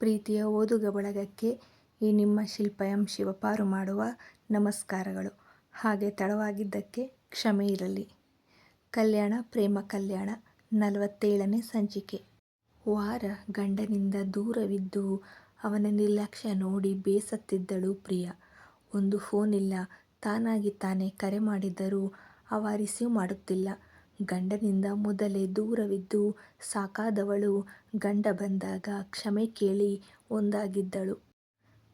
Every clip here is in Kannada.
ಪ್ರೀತಿಯ ಓದುಗ ಬಳಗಕ್ಕೆ ಈ ನಿಮ್ಮ ಶಿಲ್ಪ ಎಂ ಶಿವಪಾರು ಮಾಡುವ ನಮಸ್ಕಾರಗಳು. ಹಾಗೆ ತಡವಾಗಿದ್ದಕ್ಕೆ ಕ್ಷಮೆ ಇರಲಿ. ಕಲ್ಯಾಣ ಪ್ರೇಮ ಕಲ್ಯಾಣ ನಲವತ್ತೇಳನೇ ಸಂಚಿಕೆ. ವಾರ ಗಂಡನಿಂದ ದೂರವಿದ್ದು ಅವನ ನಿರ್ಲಕ್ಷ್ಯ ನೋಡಿ ಬೇಸತ್ತಿದ್ದಳು ಪ್ರಿಯ ಒಂದು ಫೋನ್ ಇಲ್ಲ. ತಾನಾಗಿ ತಾನೇ ಕರೆ ಮಾಡಿದ್ದರೂ ಅವ ರಿಸೀವ್ ಮಾಡುತ್ತಿಲ್ಲ. ಗಂಡನಿಂದ ಮೊದಲೇ ದೂರವಿದ್ದು ಸಾಕಾದವಳು ಗಂಡ ಬಂದಾಗ ಕ್ಷಮೆ ಕೇಳಿ ಒಂದಾಗಿದ್ದಳು.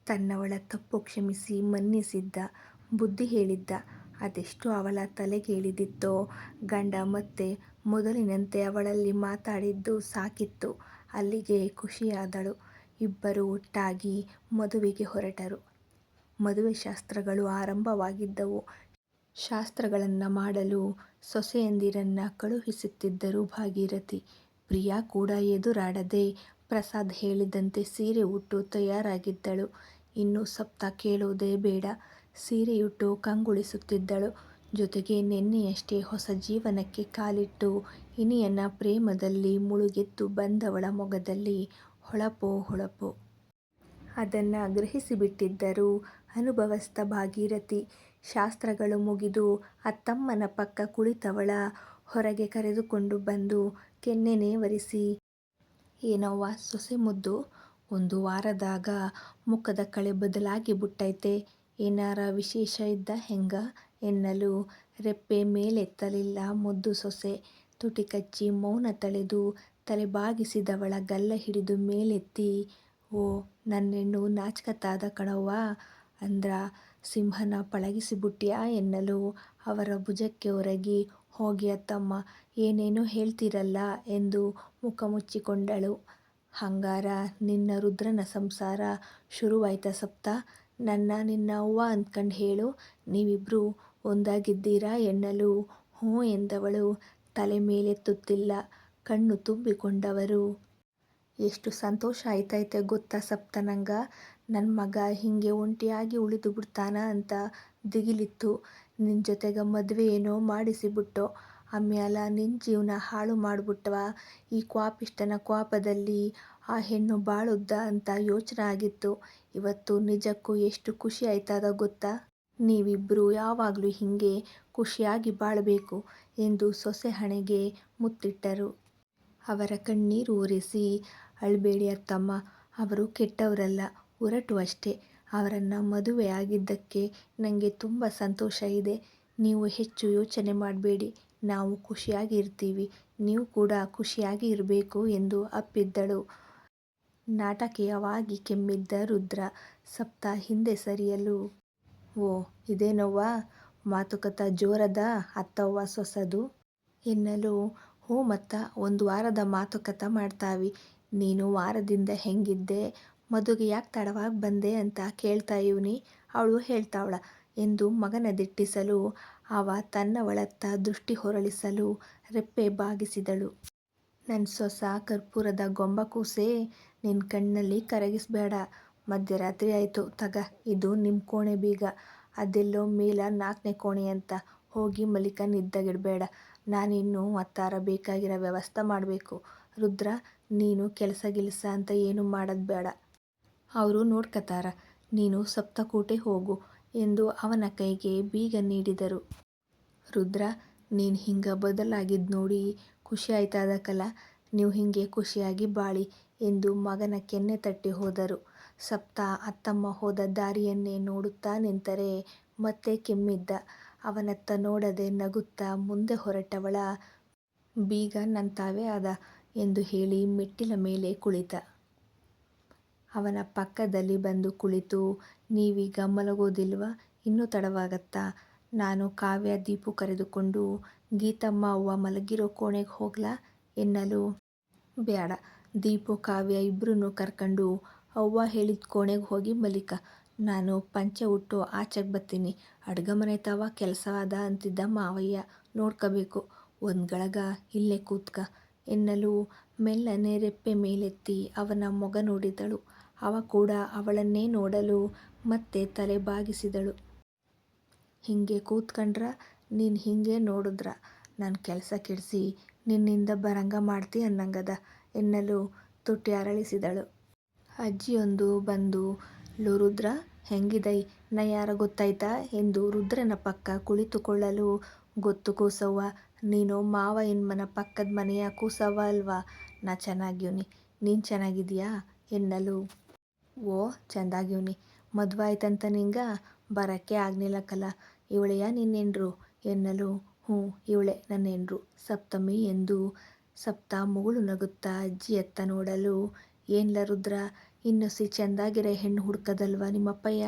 ತನ್ನವಳ ತಪ್ಪು ಕ್ಷಮಿಸಿ ಮನ್ನಿಸಿದ್ದ. ಬುದ್ಧಿ ಹೇಳಿದ್ದ. ಅದೆಷ್ಟು ಅವಳ ತಲೆಗೇಳಿದಿತ್ತೋ ಗಂಡ ಮತ್ತೆ ಮೊದಲಿನಂತೆ ಅವಳಲ್ಲಿ ಮಾತಾಡಿದ್ದು ಸಾಕಿತ್ತು. ಅಲ್ಲಿಗೆ ಖುಷಿಯಾದಳು. ಇಬ್ಬರೂ ಒಟ್ಟಾಗಿ ಮದುವೆಗೆ ಹೊರಟರು. ಮದುವೆ ಶಾಸ್ತ್ರಗಳು ಆರಂಭವಾಗಿದ್ದವು. ಶಾಸ್ತ್ರಗಳನ್ನ ಮಾಡಲು ಸೊಸೆಯಂದಿರನ್ನ ಕಳುಹಿಸುತ್ತಿದ್ದರು ಭಾಗೀರಥಿ. ಪ್ರಿಯಾ ಕೂಡ ಎದುರಾಡದೆ ಪ್ರಸಾದ್ ಹೇಳಿದಂತೆ ಸೀರೆ ಉಟ್ಟು ತಯಾರಾಗಿದ್ದಳು. ಇನ್ನು ಸಪ್ತ ಕೇಳುವುದೇ ಬೇಡ. ಸೀರೆಯುಟ್ಟು ಕಂಗೊಳಿಸುತ್ತಿದ್ದಳು. ಜೊತೆಗೆ ನೆನ್ನೆಯಷ್ಟೇ ಹೊಸ ಜೀವನಕ್ಕೆ ಕಾಲಿಟ್ಟು ಇನಿಯನ ಪ್ರೇಮದಲ್ಲಿ ಮುಳುಗೆದ್ದು ಬಂದವಳ ಮೊಗದಲ್ಲಿ ಹೊಳಪೋ ಹೊಳಪು. ಅದನ್ನು ಗ್ರಹಿಸಿಬಿಟ್ಟಿದ್ದರು ಅನುಭವಸ್ಥ ಭಾಗೀರಥಿ. ಶಾಸ್ತ್ರಗಳು ಮುಗಿದು ಅತ್ತಮ್ಮನ ಪಕ್ಕ ಕುಳಿತವಳ ಹೊರಗೆ ಕರೆದುಕೊಂಡು ಬಂದು ಕೆನ್ನೆನೆ ಒರೆಸಿ, ಏನವ್ವ ಸೊಸೆ ಮುದ್ದು, ಒಂದು ವಾರದಾಗ ಮುಖದ ಕಳೆ ಬದಲಾಗಿ ಬಿಟ್ಟೈತೆ ಏನಾರ ವಿಶೇಷ ಇದ್ದ ಹೆಂಗ ಎನ್ನಲು ರೆಪ್ಪೆ ಮೇಲೆತ್ತಲಿಲ್ಲ ಮುದ್ದು ಸೊಸೆ. ತುಟಿ ಕಚ್ಚಿ ಮೌನ ತಳೆದು ತಲೆ ಬಾಗಿಸಿದವಳ ಗಲ್ಲ ಹಿಡಿದು ಮೇಲೆತ್ತಿ ಓ ನನ್ನೆಣ್ಣು ನಾಚ್ಕತ್ತಾದ ಕಣವ್ವ ಅಂದ್ರ ಸಿಂಹನ ಪಳಗಿಸಿಬಿಟ್ಟಿಯಾ ಎನ್ನಲು ಅವರ ಭುಜಕ್ಕೆ ಒರಗಿ, ಹೋಗಿ ಅತ್ತಮ್ಮ, ಏನೇನೋ ಹೇಳ್ತೀರಲ್ಲ ಎಂದು ಮುಖ ಮುಚ್ಚಿಕೊಂಡಳು. ಹಂಗಾರ, ನಿನ್ನ ರುದ್ರನ ಸಂಸಾರ ಶುರುವಾಯ್ತ ಸಪ್ತ ನನ್ನ ನಿನ್ನ ಅವ್ವ ಅಂದ್ಕಂಡು ಹೇಳು ನೀವಿಬ್ಬರು ಒಂದಾಗಿದ್ದೀರಾ ಎನ್ನಲು ಹ್ಞೂ ಎಂದವಳು ತಲೆ ಮೇಲೆತ್ತುತ್ತಿಲ್ಲ. ಕಣ್ಣು ತುಂಬಿಕೊಂಡವರು. ಎಷ್ಟು ಸಂತೋಷ ಆಯ್ತೈತೆ ಗೊತ್ತಾ ಸಪ್ತ ನಂಗ ನನ್ನ ಮಗ ಹಿಂಗೆ ಒಂಟಿಯಾಗಿ ಉಳಿದು ಬಿಡ್ತಾನ ಅಂತ ದಿಗಿಲಿತ್ತು. ನಿನ್ನ ಜೊತೆಗೆ ಮದುವೆ ಏನೋ ಮಾಡಿಸಿಬಿಟ್ಟು ಆಮ್ಯಾಲ ನಿನ್ನ ಜೀವನ ಹಾಳು ಮಾಡಿಬಿಟ್ಟವ ಈ ಕ್ವಾಪಿಷ್ಟನ ಕ್ವಾಪದಲ್ಲಿ ಆ ಹೆಣ್ಣು ಬಾಳುದ್ದ ಅಂತ ಯೋಚನೆ ಆಗಿತ್ತು. ಇವತ್ತು ನಿಜಕ್ಕೂ ಎಷ್ಟು ಖುಷಿ ಆಯ್ತದ ಗೊತ್ತಾ ನೀವಿಬ್ಬರು ಯಾವಾಗಲೂ ಹಿಂಗೆ ಖುಷಿಯಾಗಿ ಬಾಳಬೇಕು ಎಂದು ಸೊಸೆ ಹಣೆಗೆ ಮುತ್ತಿಟ್ಟರು. ಅವರ ಕಣ್ಣೀರು ಒರೆಸಿ ಅಳ್ಬೇಡಿ ಅತ್ತಮ್ಮ, ಅವರು ಕೆಟ್ಟವರಲ್ಲ ಒರಟು ಅಷ್ಟೇ. ಅವರನ್ನು ಮದುವೆ ಆಗಿದ್ದಕ್ಕೆ ನನಗೆ ತುಂಬ ಸಂತೋಷ ಇದೆ. ನೀವು ಹೆಚ್ಚು ಯೋಚನೆ ಮಾಡಬೇಡಿ, ನಾವು ಖುಷಿಯಾಗಿ ಇರ್ತೀವಿ. ನೀವು ಕೂಡ ಖುಷಿಯಾಗಿ ಇರಬೇಕು ಎಂದು ಅಪ್ಪಿದ್ದಳು. ನಾಟಕೀಯವಾಗಿ ಕೆಮ್ಮಿದ್ದ ರುದ್ರ, ಸಪ್ತ ಹಿಂದೆ ಸರಿಯಲು, ಓ, ಇದೇನವ್ವ, ಮಾತುಕತ ಜೋರದ ಅತ್ತವ್ವ ಸೊಸದು ಎನ್ನಲು, ಹೋ ಮತ್ತ, ಒಂದು ವಾರದ ಮಾತುಕತ ಮಾಡ್ತಾವಿ. ನೀನು ವಾರದಿಂದ ಹೆಂಗಿದ್ದೆ? ಮದುವೆಗೆ ಯಾಕೆ ತಡವಾಗಿ ಬಂದೆ ಅಂತ ಕೇಳ್ತಾ ಇವನಿ. ಅವಳು ಹೇಳ್ತಾವಳ, ಎಂದು ಮಗನ ದಿಟ್ಟಿಸಲು, ಅವ ತನ್ನ ಒಳತ್ತ ದೃಷ್ಟಿ ಹೊರಳಿಸಲು ರೆಪ್ಪೆ ಬಾಗಿಸಿದಳು. ನನ್ನ ಸೊಸ ಕರ್ಪೂರದ ಗೊಂಬ ಕೂಸೆ ನಿನ್ನ ಕಣ್ಣಲ್ಲಿ ಕರಗಿಸ್ಬೇಡ. ಮಧ್ಯರಾತ್ರಿ ಆಯಿತು, ತಗ, ಇದು ನಿಮ್ಮ ಕೋಣೆ ಬೀಗ. ಅದೆಲ್ಲೋ ಮೇಲ ಕೋಣೆ ಅಂತ ಹೋಗಿ ಮಲಿಕ ನಿದ್ದಾಗಿಡಬೇಡ. ನಾನಿನ್ನೂ ಮತ್ತಾರ ಬೇಕಾಗಿರೋ ವ್ಯವಸ್ಥೆ ಮಾಡಬೇಕು. ರುದ್ರ ನೀನು ಕೆಲಸ ಗಿಲಸ ಅಂತ ಏನು ಮಾಡೋದು ಬೇಡ ಅವರು ನೋಡ್ಕತಾರ. ನೀನು ಸಪ್ತಕೋಟೆ ಹೋಗು ಎಂದು ಅವನ ಕೈಗೆ ಬೀಗ ನೀಡಿದರು. ರುದ್ರ, ನೀನು ಹಿಂಗ ಬದಲಾಗಿದ್ದು ನೋಡಿ ಖುಷಿ ಆಯ್ತದಕಲ ನೀವು ಹಿಂಗೆ ಖುಷಿಯಾಗಿ ಬಾಳಿ ಎಂದು ಮಗನ ಕೆನ್ನೆ ತಟ್ಟಿ ಹೋದರು. ಸಪ್ತ ಅತ್ತಮ್ಮ ಹೋದ ದಾರಿಯನ್ನೇ ನೋಡುತ್ತಾ ನಿಂತರೆ ಮತ್ತೆ ಕೆಮ್ಮಿದ್ದ ಅವನತ್ತ ನೋಡದೆ ನಗುತ್ತಾ ಮುಂದೆ ಹೊರಟವಳ ಬೀಗ ನಂತಾವೇ ಅದ ಎಂದು ಹೇಳಿ ಮೆಟ್ಟಿಲ ಮೇಲೆ ಕುಳಿತ. ಅವನ ಪಕ್ಕದಲ್ಲಿ ಬಂದು ಕುಳಿತು, ನೀವೀಗ ಮಲಗೋದಿಲ್ವ? ಇನ್ನೂ ತಡವಾಗತ್ತಾ? ನಾನು ಕಾವ್ಯ, ದೀಪು ಕರೆದುಕೊಂಡು, ಗೀತಮ್ಮ ಅವ್ವ ಮಲಗಿರೋ ಕೋಣೆಗೆ ಹೋಗ್ಲಾ? ಎನ್ನಲು. ಬೇಡ ದೀಪು, ಕಾವ್ಯ ಇಬ್ಬರೂ ಕರ್ಕಂಡು ಅವ್ವ ಹೇಳಿದ ಕೋಣೆಗೆ ಹೋಗಿ ಮಲಿಕ. ನಾನು ಪಂಚೆ ಉಟ್ಟು ಆಚೆಗೆ ಬರ್ತೀನಿ ಅಡ್ಗಮನೆ ತಾವ ಕೆಲಸವಾದ ಅಂತಿದ್ದ ಮಾವಯ್ಯ ನೋಡ್ಕೋಬೇಕು. ಒಂದು ಗಳಗ ಇಲ್ಲೇ ಕೂತ್ಕ. ಎನ್ನಲು ಮೆಲ್ಲನೆ ರೆಪ್ಪೆ ಮೇಲೆತ್ತಿ ಅವನ ಮೊಗ ನೋಡಿದಳು. ಅವ ಕೂಡ ಅವಳನ್ನೇ ನೋಡಲು ಮತ್ತೆ ತಲೆ ಬಾಗಿಸಿದಳು. ಹಿಂಗೆ ಕೂತ್ಕಂಡ್ರ ನೀನು ಹಿಂಗೆ ನೋಡುದ್ರ ನಾನು ಕೆಲಸ ಕೆಡಿಸಿ ನಿನ್ನಿಂದ ಬರಂಗ ಮಾಡ್ತಿ ಅನ್ನಂಗದ, ಎನ್ನಲು ತುಟಿ ಅರಳಿಸಿದಳು. ಅಜ್ಜಿಯೊಂದು ಬಂದು, ಲುರುದ್ರ ಹೆಂಗಿದೈ ನಯಾರ ಯಾರ ಗೊತ್ತಾಯ್ತಾ ಎಂದು ರುದ್ರನ ಪಕ್ಕ ಕುಳಿತುಕೊಳ್ಳಲು ಗೊತ್ತು ಕೂಸವ್ವ ನೀನು ಮಾವ ಎನ್ಮನ ಪಕ್ಕದ ಮನೆಯ ಕೂಸವ ಅಲ್ವಾ? ನಾ ಚೆನ್ನಾಗಿವ್ನಿ ನೀನು ಚೆನ್ನಾಗಿದೀಯಾ? ಎನ್ನಲು. ಓ ಚೆಂದಾಗಿವ್ನಿ ಮದುವೆ ಆಯ್ತಂತ ನಿಂಗ? ಬರಕ್ಕೆ ಆಗ್ಲಿಲ್ಲಕಲ್ಲ ಇವಳೆಯಾ ನಿನ್ನೆಂಡ್ರು ಎನ್ನಲು. ಹ್ಞೂ, ಇವಳೆ ನನ್ನ ಹೆಂಡ್ರು ಸಪ್ತಮಿ ಎಂದು. ಸಪ್ತ ಮುಗುಳು ನಗುತ್ತಾ ಅಜ್ಜಿ ಎತ್ತ ನೋಡಲು. ಏನ್ಲ ರುದ್ರ? ಇನ್ನೊಸಿ ಚೆಂದಾಗಿರೋ ಹೆಣ್ಣು ಹುಡ್ಕದಲ್ವಾ ನಿಮ್ಮಪ್ಪಯ್ಯ?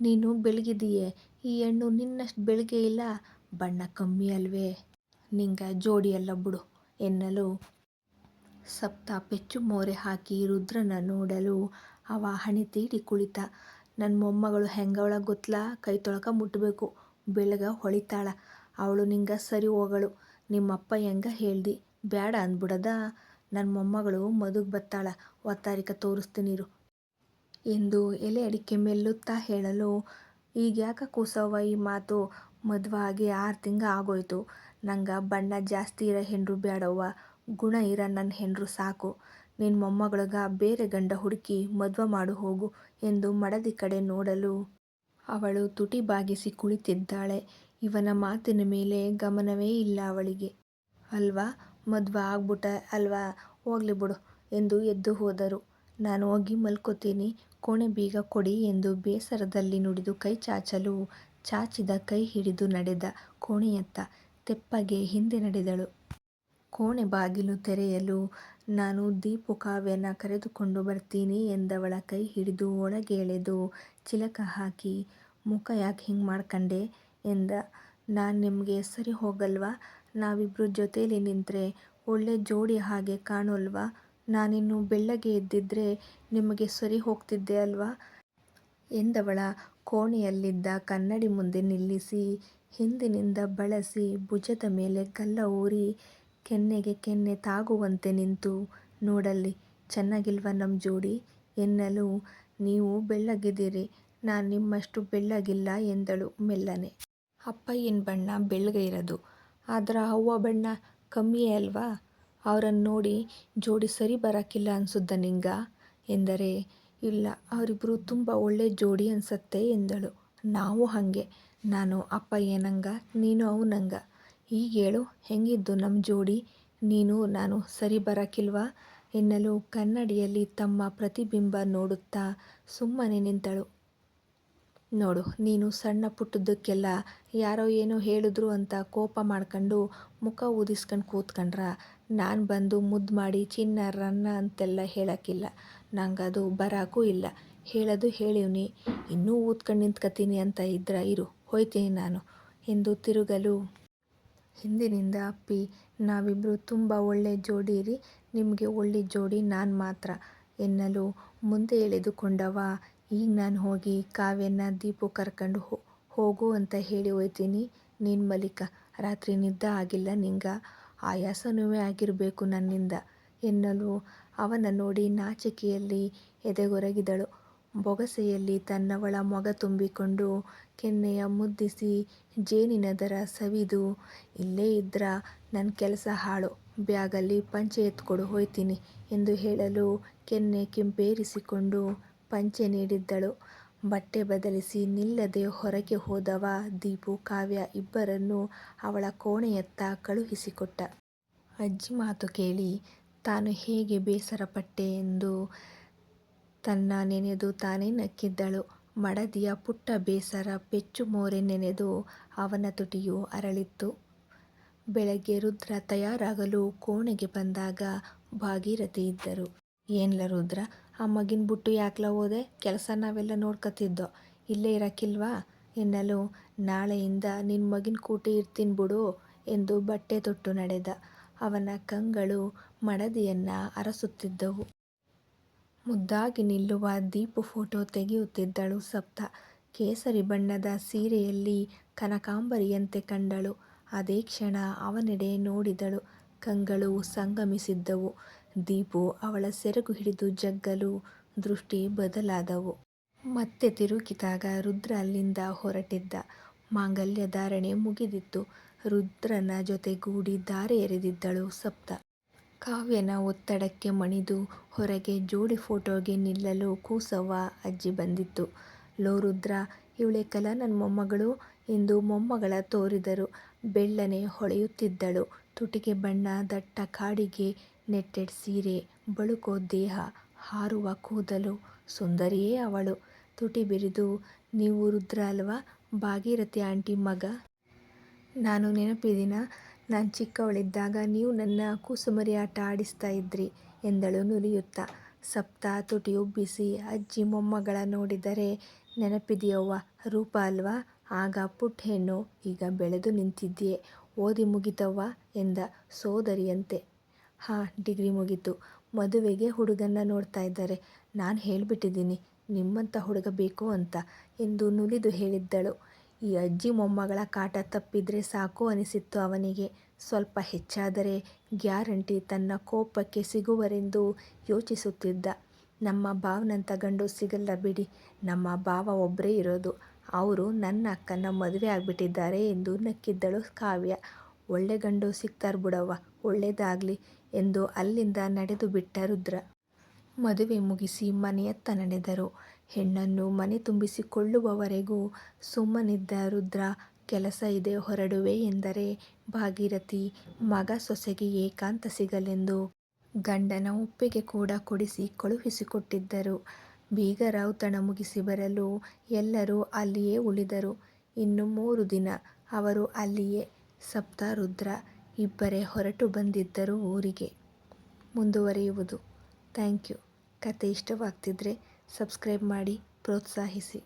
ನೀನು ಬೆಳ್ಗಿದೀಯೆ ಈ ಹೆಣ್ಣು ನಿನ್ನಷ್ಟು ಬೆಳಗ್ಗೆ ಇಲ್ಲ. ಬಣ್ಣ ಕಮ್ಮಿ ಅಲ್ವೇ. ನಿಂಗ ಜೋಡಿಯಲ್ಲ ಬಿಡು ಎನ್ನಲು. ಸಪ್ತ ಪೆಚ್ಚು ಮೋರೆ ಹಾಕಿ ರುದ್ರನ ನೋಡಲು ಅವ ಹಣೆ ತೀಡಿ ಕುಳಿತ. ನನ್ನ ಮೊಮ್ಮಗಳು ಹೆಂಗವಳ ಗೊತ್ಲಾ? ಕೈ ತೊಳಕ ಮುಟ್ಟಬೇಕು ಬೆಳಗ ಹೊಳಿತಾಳ. ಅವಳು ನಿಂಗ ಸರಿ ಹೋಗಳು. ನಿಮ್ಮಪ್ಪಯ್ಯಂಗ ಹೇಳ್ದಿ? ಬ್ಯಾಡ ಅಂದ್ಬಿಡದ. ನನ್ನ ಮೊಮ್ಮಗಳು ಮದುಗ್ ಬತ್ತಾಳ. ಒತ್ತಾರಿಕ ತೋರಿಸ್ತೀನಿರು ಎಂದು ಎಲೆ ಅಡಿಕೆ ಮೆಲ್ಲುತ್ತಾ ಹೇಳಲು. ಈಗ್ಯಾಕ ಕೂಸವ್ವ ಈ ಮಾತು? ಮದುವಾಗಿ ಆರು ತಿಂಗ ಆಗೋಯ್ತು. ನಂಗ ಬಣ್ಣ ಜಾಸ್ತಿ ಇರ ಹೆಣ್ರು ಬ್ಯಾಡವ್ವ, ಗುಣ ಇರ ನನ್ನ ಹೆಣ್ರು ಸಾಕು. ನಿನ್ನ ಮೊಮ್ಮಗಳಿಗ ಬೇರೆ ಗಂಡ ಹುಡುಕಿ ಮದುವೆ ಮಾಡು ಹೋಗು ಎಂದು ಮಡದಿ ಕಡೆ ನೋಡಲು ಅವಳು ತುಟಿ ಬಾಗಿಸಿ ಕುಳಿತಿದ್ದಾಳೆ. ಇವನ ಮಾತಿನ ಮೇಲೆ ಗಮನವೇ ಇಲ್ಲ ಅವಳಿಗೆ. ಅಲ್ವಾ, ಮದ್ವ ಆಗ್ಬಿಟ್ಟ, ಅಲ್ವಾ, ಹೋಗ್ಲಿ ಬಿಡು ಎಂದು ಎದ್ದು ಹೋದರು. ನಾನು ಹೋಗಿ ಮಲ್ಕೋತೀನಿ, ಕೋಣೆ ಬೀಗ ಕೊಡಿ ಎಂದು ಬೇಸರದಲ್ಲಿ ನುಡಿದು ಕೈ ಚಾಚಲು, ಚಾಚಿದ ಕೈ ಹಿಡಿದು ನಡೆದ ಕೋಣೆಯತ್ತ. ತೆಪ್ಪಗೆ ಹಿಂದೆ ನಡೆದಳು. ಕೋಣೆ ಬಾಗಿಲು ತೆರೆಯಲು ನಾನು ದೀಪು ಕಾವ್ಯನ ಕರೆದುಕೊಂಡು ಬರ್ತೀನಿ ಎಂದವಳ ಕೈ ಹಿಡಿದು ಒಳಗೆ ಎಳೆದು ಚಿಲಕ ಹಾಕಿ, ಮುಖ ಯಾಕೆ ಹಿಂಗೆ ಮಾಡ್ಕಂಡೆ? ಎಂದ. ನಾನು ನಿಮಗೆ ಸರಿ ಹೋಗಲ್ವಾ? ನಾವಿಬ್ರು ಜೊತೇಲಿ ನಿಂತರೆ ಒಳ್ಳೆ ಜೋಡಿ ಹಾಗೆ ಕಾಣೋಲ್ವಾ? ನಾನಿನ್ನು ಬೆಳ್ಳಗೆ ಇದ್ದಿದ್ರೆ ನಿಮಗೆ ಸರಿ ಹೋಗ್ತಿದ್ದೆ ಅಲ್ವಾ? ಎಂದವಳ ಕೋಣೆಯಲ್ಲಿದ್ದ ಕನ್ನಡಿ ಮುಂದೆ ನಿಲ್ಲಿಸಿ ಹಿಂದಿನಿಂದ ಬಳಸಿ ಭುಜದ ಮೇಲೆ ಕಲ್ಲ ಊರಿ ಕೆನ್ನೆಗೆ ಕೆನ್ನೆ ತಾಗುವಂತೆ ನಿಂತು ನೋಡಲ್ಲಿ, ಚೆನ್ನಾಗಿಲ್ವಾ ನಮ್ಮ ಜೋಡಿ ಎನ್ನಲು, ನೀವು ಬೆಳ್ಳಗಿದ್ದೀರಿ, ನಾನು ನಿಮ್ಮಷ್ಟು ಬೆಳ್ಳಗಿಲ್ಲ ಎಂದಳು ಮೆಲ್ಲನೆ. ಅಪ್ಪಯ್ಯನ ಬಣ್ಣ ಬೆಳ್ಳಗೆ ಇರದು. ಆದ್ರ ಅವ್ವ ಬಣ್ಣ ಕಮ್ಮಿಯೇ ಅಲ್ವಾ? ಅವರನ್ನು ನೋಡಿ ಜೋಡಿ ಸರಿ ಬರಾಕಿಲ್ಲ ಅನ್ಸುದ್ದ ನಿಂಗ? ಎಂದರೆ, ಇಲ್ಲ ಅವರಿಬ್ಬರು ತುಂಬ ಒಳ್ಳೆ ಜೋಡಿ ಅನ್ಸತ್ತೆ ಎಂದಳು. ನಾವು ಹಾಗೆ. ನಾನು, ಅಪ್ಪ ಏನಂಗ, ನೀನು ಅವ್ನಂಗ. ಈಗೇಳು ಹೆಂಗಿದ್ದು ನಮ್ಮ ಜೋಡಿ? ನೀನು, ನಾನು ಸರಿ ಬರಕಿಲ್ವಾ? ಎನ್ನಲು ಕನ್ನಡಿಯಲ್ಲಿ ತಮ್ಮ ಪ್ರತಿಬಿಂಬ ನೋಡುತ್ತಾ ಸುಮ್ಮನೆ ನಿಂತಳು. ನೋಡು, ನೀನು ಸಣ್ಣ ಪುಟ್ಟದಕ್ಕೆಲ್ಲ ಯಾರೋ ಏನೋ ಹೇಳಿದ್ರು ಅಂತ ಕೋಪ ಮಾಡ್ಕೊಂಡು ಮುಖ ಊದಿಸ್ಕೊಂಡು ಕೂತ್ಕಂಡ್ರ. ನಾನು ಬಂದು ಮುದ್ದು ಮಾಡಿ ಚಿನ್ನ, ರನ್ನ ಅಂತೆಲ್ಲ ಹೇಳೋಕ್ಕಿಲ್ಲ ನಂಗೆ ಅದು ಬರಾಕೂ ಇಲ್ಲ. ಹೇಳದು ಹೇಳಿವ್ನಿ. ಇನ್ನೂ ಊದ್ಕೊಂಡು ನಿಂತ್ಕತೀನಿ ಅಂತ ಇದ್ರ ಇರು, ಹೋಯ್ತೀನಿ ನಾನು ಎಂದು ತಿರುಗಲು. ಹಿಂದಿನಿಂದ ಅಪ್ಪಿ ನಾವಿಬ್ಬರು ತುಂಬ ಒಳ್ಳೆ ಜೋಡಿ ರೀ ನಿಮಗೆ ಒಳ್ಳೆ ಜೋಡಿ ನಾನು ಮಾತ್ರ ಎನ್ನಲು ಮುಂದೆ ಎಳೆದುಕೊಂಡವ. ಈಗ ನಾನು ಹೋಗಿ ಕಾವ್ಯನ ದೀಪು ಕರ್ಕಂಡು ಹೋಗು ಅಂತ ಹೇಳಿ ಹೋಯ್ತೀನಿ ನೀನು ಮಲಿಕ ರಾತ್ರಿ ನಿದ್ದ ಆಗಿಲ್ಲ ನಿಂಗ. ಆಯಾಸನೂ ಆಗಿರಬೇಕು ನನ್ನಿಂದ ಎನ್ನಲು ಅವನ ನೋಡಿ ನಾಚಿಕೆಯಲ್ಲಿ ಎದೆಗೊರಗಿದಳು. ಬೊಗಸೆಯಲ್ಲಿ ತನ್ನವಳ ಮೊಗ ತುಂಬಿಕೊಂಡು ಕೆನ್ನೆಯ ಮುದ್ದಿಸಿ ಜೇನಿನದರ ಸವಿದು, ಇಲ್ಲೇ ಇದ್ರ ನನ್ನ ಕೆಲಸ ಹಾಳು, ಬ್ಯಾಗಲ್ಲಿ ಪಂಚೆ ಎತ್ಕೊಡು ಹೋಯ್ತೀನಿ ಎಂದು ಹೇಳಲು ಕೆನ್ನೆ ಕೆಂಪೇರಿಸಿಕೊಂಡು ಪಂಚೆ ನೀಡಿದ್ದಳು. ಬಟ್ಟೆ ಬದಲಿಸಿ ನಿಲ್ಲದೆ ಹೊರಗೆ ಹೋದವ ದೀಪು ಕಾವ್ಯ ಇಬ್ಬರನ್ನು ಅವಳ ಕೋಣೆಯತ್ತ ಕಳುಹಿಸಿಕೊಟ್ಟ. ಅಜ್ಜಿ ಮಾತು ಕೇಳಿ ತಾನು ಹೇಗೆ ಬೇಸರಪಟ್ಟೆ ಎಂದು ತನ್ನ ನೆನೆದು ತಾನೇ ನಕ್ಕಿದ್ದಳು. ಮಡದಿಯ ಪುಟ್ಟ ಬೇಸರ ಪೆಚ್ಚು ಮೋರೆ ನೆನೆದು ಅವನ ತುಟಿಯು ಅರಳಿತ್ತು. ಬೆಳಗ್ಗೆ ರುದ್ರ ತಯಾರಾಗಲು ಕೋಣೆಗೆ ಬಂದಾಗ ಭಾಗೀರಥಿ ಇದ್ದರು. ಏನ್ಲ ರುದ್ರ, ಆ ಮಗಿನ ಬುಟ್ಟು ಯಾಕ್ಲ ಹೋದೆ? ಕೆಲಸ ನಾವೆಲ್ಲ ನೋಡ್ಕತ್ತಿದ್ದೋ ಇಲ್ಲೇ ಇರಕ್ಕಿಲ್ವಾ ಎನ್ನಲು, ನಾಳೆಯಿಂದ ನಿನ್ ಮಗಿನ ಕೂಟಿ ಇರ್ತೀನಿ ಬಿಡು ಎಂದು ಬಟ್ಟೆ ತೊಟ್ಟು ನಡೆದ. ಅವನ ಕಂಗಳು ಮಡದಿಯನ್ನ ಅರಸುತ್ತಿದ್ದವು. ಮುದ್ದಾಗಿ ನಿಲ್ಲುವ ದೀಪು ಫೋಟೋ ತೆಗೆಯುತ್ತಿದ್ದಳು ಸಪ್ತ. ಕೇಸರಿ ಬಣ್ಣದ ಸೀರೆಯಲ್ಲಿ ಕನಕಾಂಬರಿಯಂತೆ ಕಂಡಳು. ಅದೇ ಕ್ಷಣ ಅವನೆಡೆ ನೋಡಿದಳು. ಕಂಗಳು ಸಂಗಮಿಸಿದ್ದವು. ದೀಪು ಅವಳ ಸೆರಗು ಹಿಡಿದು ಜಗ್ಗಲು ದೃಷ್ಟಿ ಬದಲಾದವು. ಮತ್ತೆ ತಿರುಗಿದಾಗ ರುದ್ರ ಅಲ್ಲಿಂದ ಹೊರಟಿದ್ದ. ಮಾಂಗಲ್ಯ ಧಾರಣೆ ಮುಗಿದಿತ್ತು. ರುದ್ರನ ಜೊತೆಗೂಡಿ ಧಾರೆ ಎರೆದಿದ್ದಳು ಸಪ್ತ. ಕಾವ್ಯನ ಒತ್ತಡಕ್ಕೆ ಮಣಿದು ಹೊರಗೆ ಜೋಡಿ ಫೋಟೋಗೆ ನಿಲ್ಲಲು ಕೂಸವ್ವ ಅಜ್ಜಿ ಬಂದಿತ್ತು. ಲೋ ರುದ್ರ ಇವ್ಳೇಕಲ ನನ್ನ ಮೊಮ್ಮಗಳು ಎಂದು ಮೊಮ್ಮಗಳ ತೋರಿದರು. ಬೆಳ್ಳನೆ ಹೊಳೆಯುತ್ತಿದ್ದಳು. ತುಟಿಗೆ ಬಣ್ಣ, ದಟ್ಟ ಕಾಡಿಗೆ ನೆಟ್ಟೆಡ್ ಸೀರೆ, ಬಳುಕೋ ದೇಹ, ಹಾರುವ ಕೂದಲು. ಸುಂದರಿಯೇ ಅವಳು. ತುಟಿ ಬಿರಿದು, ನೀವು ರುದ್ರ ಅಲ್ವಾ ಭಾಗೀರಥಿ ಆಂಟಿ ಮಗ. ನಾನು ನೆನಪಿದೀನಾ ನಾನ್ ಚಿಕ್ಕವಳಿದ್ದಾಗ ನೀವು ನನ್ನ ಕೂಸುಮರಿ ಆಟ ಆಡಿಸ್ತಾ ಇದ್ರಿ ಎಂದಳು ನುಲಿಯುತ್ತಾ ಸಪ್ತ ತುಟಿ ಉಬ್ಬಿಸಿ ಅಜ್ಜಿ ಮೊಮ್ಮಗಳ ನೋಡಿದರೆ, ನೆನಪಿದೆಯವ್ವ, ರೂಪ ಅಲ್ವಾ ಆಗ ಪುಟ್ ಹೆಣ್ಣು ಈಗ ಬೆಳೆದು ನಿಂತಿದ್ದೀಯೆ ಓದಿ ಮುಗಿತವ್ವ ಎಂದ ಸೋದರಿಯಂತೆ. ಹಾಂ, ಡಿಗ್ರಿ ಮುಗೀತು. ಮದುವೆಗೆ ಹುಡುಗನ್ನ ನೋಡ್ತಾ ಇದ್ದಾರೆ ನಾನು ಹೇಳಿಬಿಟ್ಟಿದ್ದೀನಿ ನಿಮ್ಮಂಥ ಹುಡುಗ ಬೇಕು ಅಂತ ಎಂದು ನುಲಿದು ಹೇಳಿದ್ದಳು. ಈ ಅಜ್ಜಿ ಮೊಮ್ಮಗಳ ಕಾಟ ತಪ್ಪಿದ್ರೆ ಸಾಕು ಅನಿಸಿತ್ತು ಅವನಿಗೆ. ಸ್ವಲ್ಪ ಹೆಚ್ಚಾದರೆ ಗ್ಯಾರಂಟಿ ತನ್ನ ಕೋಪಕ್ಕೆ ಸಿಗುವರೆಂದು ಯೋಚಿಸುತ್ತಿದ್ದ. ನಮ್ಮ ಭಾವನಂತ ಗಂಡು ಸಿಗಲ್ಲ ಬಿಡಿ. ನಮ್ಮ ಭಾವ ಒಬ್ಬರೇ ಇರೋದು. ಅವರು ನನ್ನ ಅಕ್ಕನ ಮದುವೆ ಆಗಿಬಿಟ್ಟಿದ್ದಾರೆ ಎಂದು ನಕ್ಕಿದ್ದಳು ಕಾವ್ಯ. ಒಳ್ಳೆ ಗಂಡು ಸಿಗ್ತಾರ್ ಬಿಡವ್ವ, ಒಳ್ಳೇದಾಗ್ಲಿ ಎಂದು ಅಲ್ಲಿಂದ ನಡೆದುಬಿಟ್ಟ ರುದ್ರ. ಮದುವೆ ಮುಗಿಸಿ ಮನೆಯತ್ತ ನಡೆದರು. ಹೆಣ್ಣನ್ನು ಮನೆ ತುಂಬಿಸಿಕೊಳ್ಳುವವರೆಗೂ ಸುಮ್ಮನಿದ್ದ ರುದ್ರ ಕೆಲಸ ಇದೆ ಹೊರಡುವೆ ಎಂದರೆ ಭಾಗೀರಥಿ ಮಗ ಸೊಸೆಗೆ ಏಕಾಂತ ಸಿಗಲೆಂದು ಗಂಡನ ಒಪ್ಪಿಗೆ ಕೂಡ ಕೊಡಿಸಿ ಕಳುಹಿಸಿಕೊಟ್ಟಿದ್ದರು. ಬೀಗರ ಔತಣ ಮುಗಿಸಿ ಬರಲು ಎಲ್ಲರೂ ಅಲ್ಲಿಯೇ ಉಳಿದರು. ಇನ್ನು ಮೂರು ದಿನ ಅವರು ಅಲ್ಲಿಯೇ. ಸಪ್ತ, ರುದ್ರ ಇಬ್ಬರೇ ಹೊರಟು ಬಂದಿದ್ದರು ಊರಿಗೆ. ಮುಂದುವರಿಯುವುದು. Thank you. ಕತೆ ಇಷ್ಟವಾಗ್ತಿದ್ರೆ ಸಬ್ಸ್ಕ್ರೈಬ್ ಮಾಡಿ ಪ್ರೋತ್ಸಾಹಿಸಿ.